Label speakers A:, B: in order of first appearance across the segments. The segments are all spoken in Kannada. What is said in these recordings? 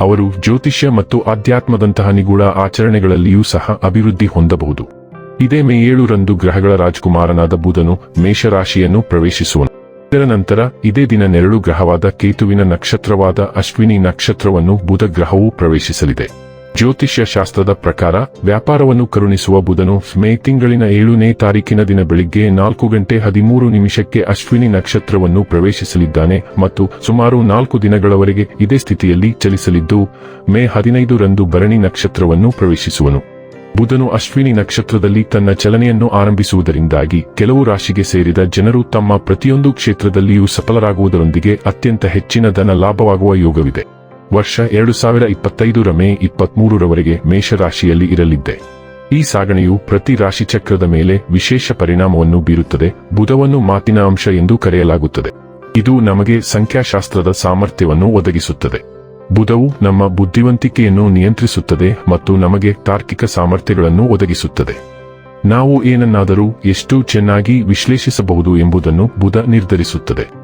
A: ಅವರು ಜ್ಯೋತಿಷ್ಯ ಮತ್ತು ಆಧ್ಯಾತ್ಮದಂತಹ ನಿಗೂಢ ಆಚರಣೆಗಳಲ್ಲಿಯೂ ಸಹ ಅಭಿವೃದ್ಧಿ ಹೊಂದಬಹುದು. ಇದೇ ಮೇ ಏಳರಂದು ಗ್ರಹಗಳ ರಾಜಕುಮಾರನಾದ ಬುಧನು ಮೇಷರಾಶಿಯನ್ನು ಪ್ರವೇಶಿಸುವನು. ಇದರ ನಂತರ ಇದೇ ದಿನ ನೆರಳು ಗ್ರಹವಾದ ಕೇತುವಿನ ನಕ್ಷತ್ರವಾದ ಅಶ್ವಿನಿ ನಕ್ಷತ್ರವನ್ನು ಬುಧ ಗ್ರಹವು ಪ್ರವೇಶಿಸಲಿದೆ. ಜ್ಯೋತಿಷ್ಯ ಶಾಸ್ತ್ರದ ಪ್ರಕಾರ, ವ್ಯಾಪಾರವನ್ನು ಕರುಣಿಸುವ ಬುಧನು ಮೇ ತಿಂಗಳಿನ ಏಳನೇ ತಾರೀಕಿನ ದಿನ ಬೆಳಿಗ್ಗೆ ನಾಲ್ಕು ಗಂಟೆ ಹದಿಮೂರು ನಿಮಿಷಕ್ಕೆ ಅಶ್ವಿನಿ ನಕ್ಷತ್ರವನ್ನು ಪ್ರವೇಶಿಸಲಿದ್ದಾನೆ ಮತ್ತು ಸುಮಾರು ನಾಲ್ಕು ದಿನಗಳವರೆಗೆ ಇದೇ ಸ್ಥಿತಿಯಲ್ಲಿ ಚಲಿಸಲಿದ್ದು, ಮೇ ಹದಿನೈದು ರಂದು ಭರಣಿ ನಕ್ಷತ್ರವನ್ನು ಪ್ರವೇಶಿಸುವನು. ಬುಧನು ಅಶ್ವಿನಿ ನಕ್ಷತ್ರದಲ್ಲಿ ತನ್ನ ಚಲನೆಯನ್ನು ಆರಂಭಿಸುವುದರಿಂದಾಗಿ ಕೆಲವು ರಾಶಿಗೆ ಸೇರಿದ ಜನರು ತಮ್ಮ ಪ್ರತಿಯೊಂದು ಕ್ಷೇತ್ರದಲ್ಲಿಯೂ ಸಫಲರಾಗುವುದರೊಂದಿಗೆ ಅತ್ಯಂತ ಹೆಚ್ಚಿನ ಧನ ಲಾಭವಾಗುವ ಯೋಗವಿದೆ. ವರ್ಷ ಎರಡು ಸಾವಿರ ಇಪ್ಪತ್ತೈದರ ಮೇ ಇಪ್ಪತ್ಮೂರರವರೆಗೆ ಮೇಷರಾಶಿಯಲ್ಲಿ ಇರಲಿದ್ದೆ. ಈ ಸಾಗಣೆಯು ಪ್ರತಿ ರಾಶಿ ಚಕ್ರದ ಮೇಲೆ ವಿಶೇಷ ಪರಿಣಾಮವನ್ನು ಬೀರುತ್ತದೆ. ಬುಧವನ್ನು ಮಾತಿನ ಅಂಶ ಎಂದು ಕರೆಯಲಾಗುತ್ತದೆ. ಇದು ನಮಗೆ ಸಂಖ್ಯಾಶಾಸ್ತ್ರದ ಸಾಮರ್ಥ್ಯವನ್ನು ಒದಗಿಸುತ್ತದೆ. ಬುಧವು ನಮ್ಮ ಬುದ್ಧಿವಂತಿಕೆಯನ್ನು ನಿಯಂತ್ರಿಸುತ್ತದೆ ಮತ್ತು ನಮಗೆ ತಾರ್ಕಿಕ ಸಾಮರ್ಥ್ಯಗಳನ್ನು ಒದಗಿಸುತ್ತದೆ. ನಾವು ಏನನ್ನಾದರೂ ಎಷ್ಟು ಚೆನ್ನಾಗಿ ವಿಶ್ಲೇಷಿಸಬಹುದು ಎಂಬುದನ್ನು ಬುಧ ನಿರ್ಧರಿಸುತ್ತದೆ.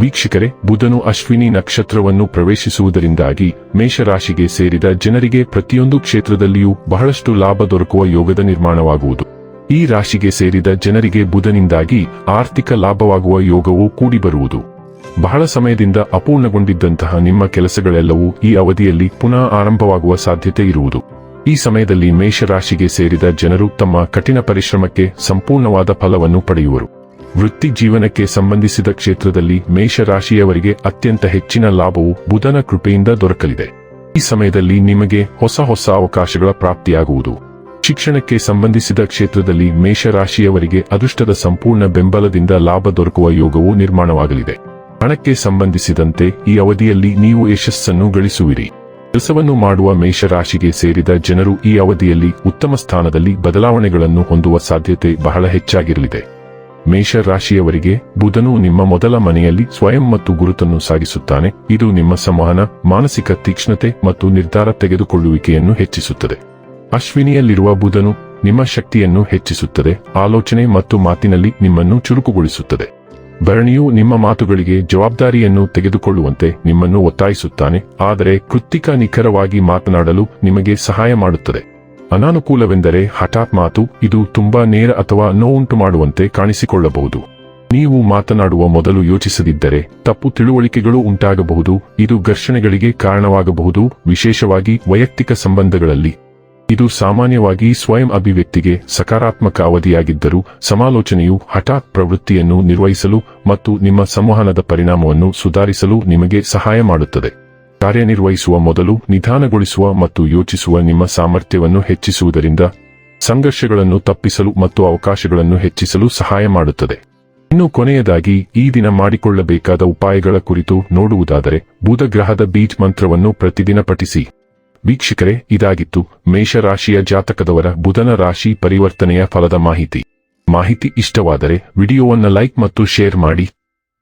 A: ವೀಕ್ಷಕರೇ, ಬುಧನು ಅಶ್ವಿನಿ ನಕ್ಷತ್ರವನ್ನು ಪ್ರವೇಶಿಸುವುದರಿಂದಾಗಿ ಮೇಷರಾಶಿಗೆ ಸೇರಿದ ಜನರಿಗೆ ಪ್ರತಿಯೊಂದು ಕ್ಷೇತ್ರದಲ್ಲಿಯೂ ಬಹಳಷ್ಟು ಲಾಭ ದೊರಕುವ ಯೋಗದ ನಿರ್ಮಾಣವಾಗುವುದು. ಈ ರಾಶಿಗೆ ಸೇರಿದ ಜನರಿಗೆ ಬುಧನಿಂದಾಗಿ ಆರ್ಥಿಕ ಲಾಭವಾಗುವ ಯೋಗವೂ ಕೂಡಿಬರುವುದು ಬಹಳ ಸಮಯದಿಂದ ಅಪೂರ್ಣಗೊಂಡಿದ್ದಂತಹ ನಿಮ್ಮ ಕೆಲಸಗಳೆಲ್ಲವೂ ಈ ಅವಧಿಯಲ್ಲಿ ಪುನಃ ಆರಂಭವಾಗುವ ಸಾಧ್ಯತೆ ಇರುವುದು. ಈ ಸಮಯದಲ್ಲಿ ಮೇಷರಾಶಿಗೆ ಸೇರಿದ ಜನರು ತಮ್ಮ ಕಠಿಣ ಪರಿಶ್ರಮಕ್ಕೆ ಸಂಪೂರ್ಣವಾದ ಫಲವನ್ನು ಪಡೆಯುವರು. ವೃತ್ತಿ ಜೀವನಕ್ಕೆ ಸಂಬಂಧಿಸಿದ ಕ್ಷೇತ್ರದಲ್ಲಿ ಮೇಷರಾಶಿಯವರಿಗೆ ಅತ್ಯಂತ ಹೆಚ್ಚಿನ ಲಾಭವು ಬುಧನ ಕೃಪೆಯಿಂದ ದೊರಕಲಿದೆ. ಈ ಸಮಯದಲ್ಲಿ ನಿಮಗೆ ಹೊಸ ಹೊಸ ಅವಕಾಶಗಳ ಪ್ರಾಪ್ತಿಯಾಗುವುದು. ಶಿಕ್ಷಣಕ್ಕೆ ಸಂಬಂಧಿಸಿದ ಕ್ಷೇತ್ರದಲ್ಲಿ ಮೇಷರಾಶಿಯವರಿಗೆ ಅದೃಷ್ಟದ ಸಂಪೂರ್ಣ ಬೆಂಬಲದಿಂದ ಲಾಭ ದೊರಕುವ ಯೋಗವು ನಿರ್ಮಾಣವಾಗಲಿದೆ. ಹಣಕ್ಕೆ ಸಂಬಂಧಿಸಿದಂತೆ ಈ ಅವಧಿಯಲ್ಲಿ ನೀವು ಯಶಸ್ಸನ್ನು ಗಳಿಸುವಿರಿ. ಕೆಲಸವನ್ನು ಮಾಡುವ ಮೇಷರಾಶಿಗೆ ಸೇರಿದ ಜನರು ಈ ಅವಧಿಯಲ್ಲಿ ಉತ್ತಮ ಸ್ಥಾನದಲ್ಲಿ ಬದಲಾವಣೆಗಳನ್ನು ಹೊಂದುವ ಸಾಧ್ಯತೆ ಬಹಳ ಹೆಚ್ಚಾಗಿರಲಿದೆ. ಮೇಷರಾಶಿಯವರಿಗೆ ಬುಧನು ನಿಮ್ಮ ಮೊದಲ ಮನೆಯಲ್ಲಿ ಸ್ವಯಂ ಮತ್ತು ಗುರುತನ್ನು ಸಾಗಿಸುತ್ತಾನೆ. ಇದು ನಿಮ್ಮ ಸಂವಹನ, ಮಾನಸಿಕ ತೀಕ್ಷ್ಣತೆ ಮತ್ತು ನಿರ್ಧಾರ ತೆಗೆದುಕೊಳ್ಳುವಿಕೆಯನ್ನು ಹೆಚ್ಚಿಸುತ್ತದೆ. ಅಶ್ವಿನಿಯಲ್ಲಿರುವ ಬುಧನು ನಿಮ್ಮ ಶಕ್ತಿಯನ್ನು ಹೆಚ್ಚಿಸುತ್ತದೆ. ಆಲೋಚನೆ ಮತ್ತು ಮಾತಿನಲ್ಲಿ ನಿಮ್ಮನ್ನು ಚುರುಕುಗೊಳಿಸುತ್ತದೆ. ಭರಣಿಯು ನಿಮ್ಮ ಮಾತುಗಳಿಗೆ ಜವಾಬ್ದಾರಿಯನ್ನು ತೆಗೆದುಕೊಳ್ಳುವಂತೆ ನಿಮ್ಮನ್ನು ಒತ್ತಾಯಿಸುತ್ತಾನೆ. ಆದರೆ ಕೃತ್ತಿಕ ನಿಖರವಾಗಿ ಮಾತನಾಡಲು ನಿಮಗೆ ಸಹಾಯ ಮಾಡುತ್ತದೆ. ಅನಾನುಕೂಲವೆಂದರೆ ಹಠಾತ್ ಮಾತು ಇದು ತುಂಬಾ ನೇರ ಅಥವಾ ನೋವುಂಟು ಮಾಡುವಂತೆ ಕಾಣಿಸಿಕೊಳ್ಳಬಹುದು. ನೀವು ಮಾತನಾಡುವ ಮೊದಲು ಯೋಚಿಸದಿದ್ದರೆ ತಪ್ಪು ತಿಳುವಳಿಕೆಗಳು ಉಂಟಾಗಬಹುದು, ಇದು ಘರ್ಷಣೆಗಳಿಗೆ ಕಾರಣವಾಗಬಹುದು, ವಿಶೇಷವಾಗಿ ವೈಯಕ್ತಿಕ ಸಂಬಂಧಗಳಲ್ಲಿ. ಇದು ಸಾಮಾನ್ಯವಾಗಿ ಸ್ವಯಂ ಅಭಿವ್ಯಕ್ತಿಗೆ ಸಕಾರಾತ್ಮಕ ಅವಧಿಯಾಗಿದ್ದರೂ ಸಮಾಲೋಚನೆಯು ಹಠಾತ್ ಪ್ರವೃತ್ತಿಯನ್ನು ನಿರ್ವಹಿಸಲು ಮತ್ತು ನಿಮ್ಮ ಸಂವಹನದ ಪರಿಣಾಮವನ್ನು ಸುಧಾರಿಸಲು ನಿಮಗೆ ಸಹಾಯ ಮಾಡುತ್ತದೆ. ಕಾರ್ಯನಿರ್ವಹಿಸುವ ಮೊದಲು ನಿಧಾನಗೊಳಿಸುವ ಮತ್ತು ಯೋಚಿಸುವ ನಿಮ್ಮ ಸಾಮರ್ಥ್ಯವನ್ನು ಹೆಚ್ಚಿಸುವುದರಿಂದ ಸಂಘರ್ಷಗಳನ್ನು ತಪ್ಪಿಸಲು ಮತ್ತು ಅವಕಾಶಗಳನ್ನು ಹೆಚ್ಚಿಸಲು ಸಹಾಯ ಮಾಡುತ್ತದೆ. ಇನ್ನು ಕೊನೆಯದಾಗಿ, ಈ ದಿನ ಮಾಡಿಕೊಳ್ಳಬೇಕಾದ ಉಪಾಯಗಳ ಕುರಿತು ನೋಡುವುದಾದರೆ ಬುಧ ಗ್ರಹದ ಬೀಜ್ ಮಂತ್ರವನ್ನು ಪ್ರತಿದಿನ ಪಠಿಸಿ. ವೀಕ್ಷಕರೇ, ಇದಾಗಿತ್ತು ಮೇಷರಾಶಿಯ ಜಾತಕದವರ ಬುಧನ ರಾಶಿ ಪರಿವರ್ತನೆಯ ಫಲದ ಮಾಹಿತಿ. ಮಾಹಿತಿ ಇಷ್ಟವಾದರೆ ವಿಡಿಯೋವನ್ನು ಲೈಕ್ ಮತ್ತು ಶೇರ್ ಮಾಡಿ.